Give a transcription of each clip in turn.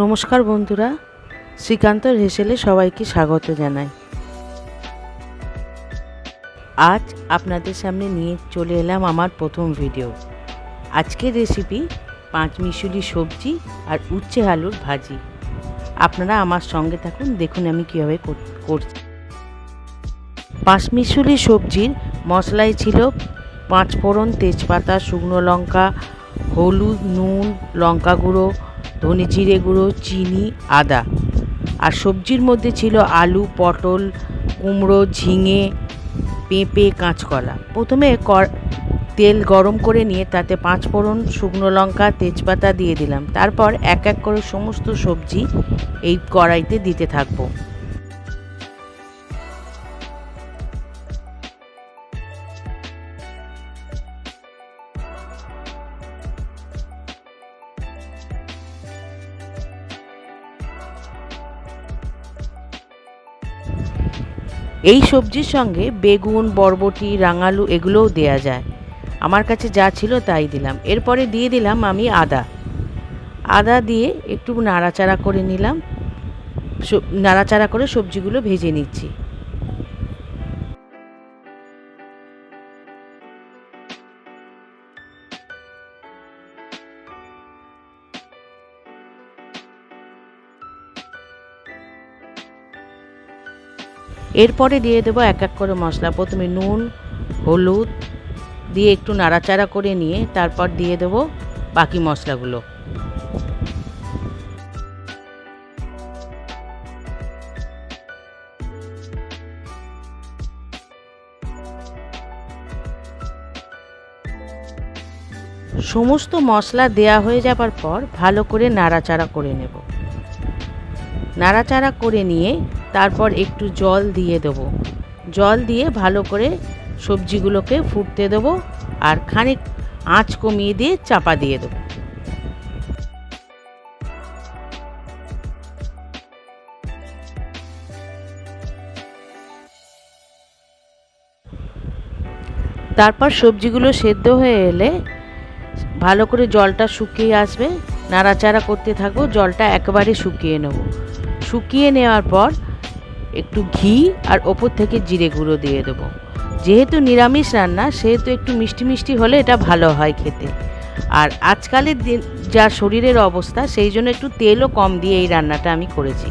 নমস্কার বন্ধুরা, শ্রীকান্ত হেসেলে সবাইকে স্বাগত জানাই। আজ আপনাদের সামনে নিয়ে চলে এলাম আমার প্রথম ভিডিও। আজকের রেসিপি পাঁচ মিশুলি সবজি আর উচ্ছে আলুর ভাজি। আপনারা আমার সঙ্গে থাকুন, দেখুন আমি কীভাবে করছি। পাঁচ মিশুলি সবজির মশলায় ছিল পাঁচ ফোড়ন তেজপাতা, শুকনো লঙ্কা, হলুদ, নুন, লঙ্কা গুঁড়ো ধনে জিরে গুঁড়ো, চিনি, আদা। আর সবজির মধ্যে ছিল আলু, পটল, কুমড়ো, ঝিঙে, পেঁপে, কাঁচকলা। প্রথমে তেল গরম করে নিয়ে তাতে পাঁচ ফোড়ন শুকনো লঙ্কা, তেজপাতা দিয়ে দিলাম। তারপর এক এক করে সমস্ত সবজি এই কড়াইতে দিতে থাকব। এই সবজির সঙ্গে বেগুন, বরবটি, রাঙালু এগুলোও দেয়া যায়। আমার কাছে যা ছিল তাই দিলাম। এরপরে দিয়ে দিলাম আমি আদা। আদা দিয়ে একটু নাড়াচাড়া করে নিলাম। নাড়াচাড়া করে সবজিগুলো ভেজে নিচ্ছি। এরপরে দিয়ে দেবো এক এক করে মশলা। প্রথমে নুন, হলুদ দিয়ে একটু নাড়াচাড়া করে নিয়ে তারপর দিয়ে দেবো বাকি মশলাগুলো। সমস্ত মশলা দেয়া হয়ে যাবার পর ভালো করে নাড়াচাড়া করে নেব। নাড়াচাড়া করে নিয়ে তারপর একটু জল দিয়ে দেবো। জল দিয়ে ভালো করে সবজিগুলোকে ফুটতে দেবো আর খানিক আঁচ কমিয়ে দিয়ে চাপা দিয়ে দেবো। তারপর সবজিগুলো সেদ্ধ হয়ে এলে ভালো করে জলটা শুকিয়ে আসবে। নাড়াচাড়া করতে থাকব, জলটা একবারে শুকিয়ে নেব। শুকিয়ে নেওয়ার পর একটু ঘি আর ওপর থেকে জিরে গুঁড়ো দিয়ে দেবো। যেহেতু নিরামিষ রান্না, সেহেতু একটু মিষ্টি মিষ্টি হলে এটা ভালো হয় খেতে। আর আজকালের দিন, যা শরীরের অবস্থা, সেই জন্য একটু তেলও কম দিয়ে এই রান্নাটা আমি করেছি।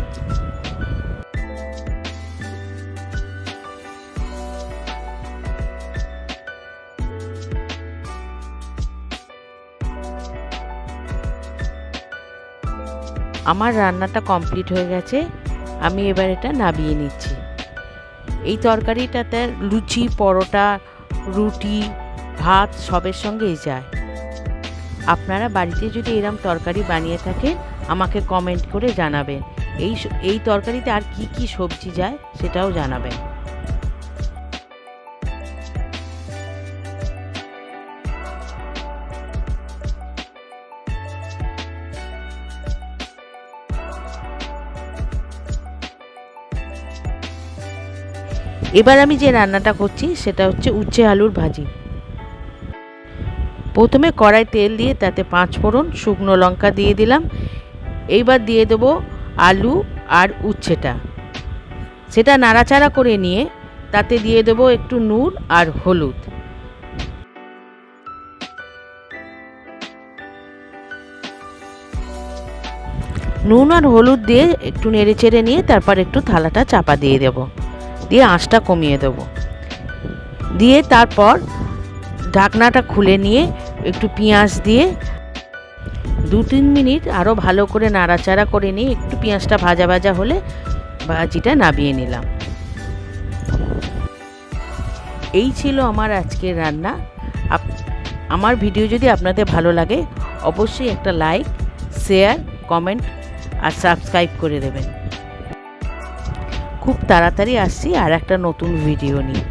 আমার রান্নাটা কমপ্লিট হয়ে গেছে, আমি এবার এটা নাবিয়ে নিচ্ছি। এই তরকারিটাতে লুচি, পরোটা, রুটি, ভাত সবের সঙ্গেই যায়। আপনারা বাড়িতে যদি এরম তরকারি বানিয়ে থাকেন, আমাকে কমেন্ট করে জানাবেন। এই এই তরকারিতে আর কি কি সবজি যায় সেটাও জানাবেন। এবার আমি যে রান্নাটা করছি সেটা হচ্ছে উচ্ছে আলুর ভাজি। প্রথমে কড়াই তেল দিয়ে তাতে পাঁচ ফোড়ন, শুকনো লঙ্কা দিয়ে দিলাম। এইবার দিয়ে দেবো আলু আর উচ্ছেটা। সেটা নাড়াচাড়া করে নিয়ে তাতে দিয়ে দেবো একটু নুন আর হলুদ। নুন আর হলুদ দিয়ে একটু নেড়ে চেড়ে নিয়ে তারপর একটু থালাটা চাপা দিয়ে দেব। দিয়ে আঁচটা কমিয়ে দেব। দিয়ে তারপর ঢাকনাটা খুলে নিয়ে একটু পেঁয়াজ দিয়ে দু তিন মিনিট আরও ভালো করে নাড়াচাড়া করে নিয়ে একটু পেঁয়াজটা ভাজা ভাজা হলে ভাজিটা নাবিয়ে নিলাম। এই ছিল আমার আজকের রান্না। আমার ভিডিও যদি আপনাদের ভালো লাগে, অবশ্যই একটা লাইক, শেয়ার, কমেন্ট আর সাবস্ক্রাইব করে দেবেন। খুব তাড়াতাড়ি আসছি আর একটা নতুন ভিডিও নিয়ে।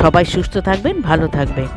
সবাই সুস্থ থাকবেন ভালো থাকবেন।